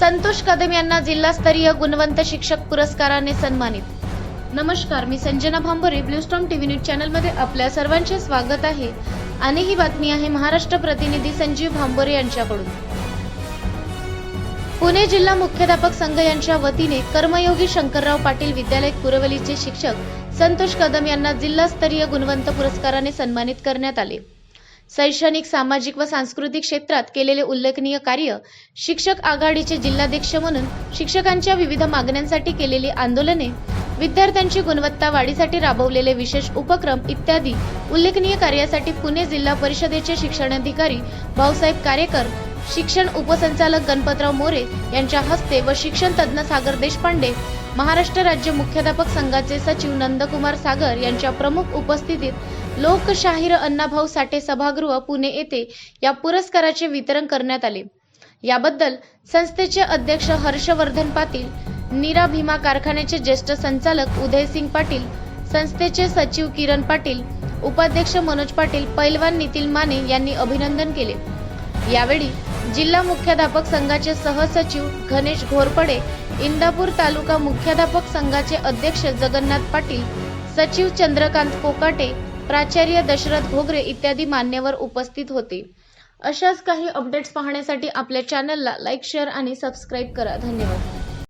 संतोष कदम यांना जिल्हास्तरीय गुणवंत शिक्षक पुरस्काराने सन्मानित. नमस्कार मी Sanjana Bhambare Bluestorm TV news चॅनलमध्ये आपल्या सर्वांचे स्वागत आहे. आणि ही बातमी आहे महाराष्ट्र प्रतिनिधी संजीव भांबरे यांच्याकडून. पुणे जिल्हा मुख्याध्यापक संघ यांच्या वतीने कर्मयोगी शंकरराव पाटील विद्यालय कुरवलीचे शिक्षक संतोष कदम यांना जिल्हास्तरीय गुणवंत पुरस्काराने सन्मानित करण्यात आले. शैक्षणिक सामाजिक व सांस्कृतिक क्षेत्रात केलेले उल्लेखनीय कार्य शिक्षक आघाडीचे जिल्हाध्यक्ष म्हणून शिक्षकांच्या विविध मागण्यांसाठी केलेली आंदोलने विद्यार्थ्यांची गुणवत्ता वाढीसाठी राबवलेले विशेष उपक्रम इत्यादी उल्लेखनीय कार्यासाठी पुणे जिल्हा परिषदेचे शिक्षणाधिकारी भाऊसाहेब कारेकर शिक्षण उपसंचालक गणपतराव मोरे यांच्या हस्ते व शिक्षण तज्ज्ञ सागर देशपांडे महाराष्ट्र राज्य मुख्याध्यापक संघाचे सचिव नंदकुमार सागर यांच्या प्रमुख उपस्थितीत लोकशाहीर अण्णाभाऊ साठे सभागृह पुणे येथे या पुरस्काराचे वितरण करण्यात आले. याबद्दल संस्थेचे अध्यक्ष हर्षवर्धन पाटील नीरा भीमा कारखान्याचे ज्येष्ठ संचालक उदयसिंग पाटील संस्थेचे सचिव किरण पाटील उपाध्यक्ष मनोज पाटील पैलवान नितीन माने यांनी अभिनंदन केले. यावेळी जिल्हा मुख्याध्यापक संघाचे सहसचिव गणेश घोरपडे इंदापूर तालुका मुख्याध्यापक संघाचे अध्यक्ष जगन्नाथ पाटील सचिव चंद्रकांत कोकाटे प्राचार्य दशरथ घोगरे इत्यादी मान्यवर उपस्थित होते. अशाच काही अपडेट्स पाहण्यासाठी आपल्या चॅनलला लाईक शेअर आणि सबस्क्राईब करा. धन्यवाद.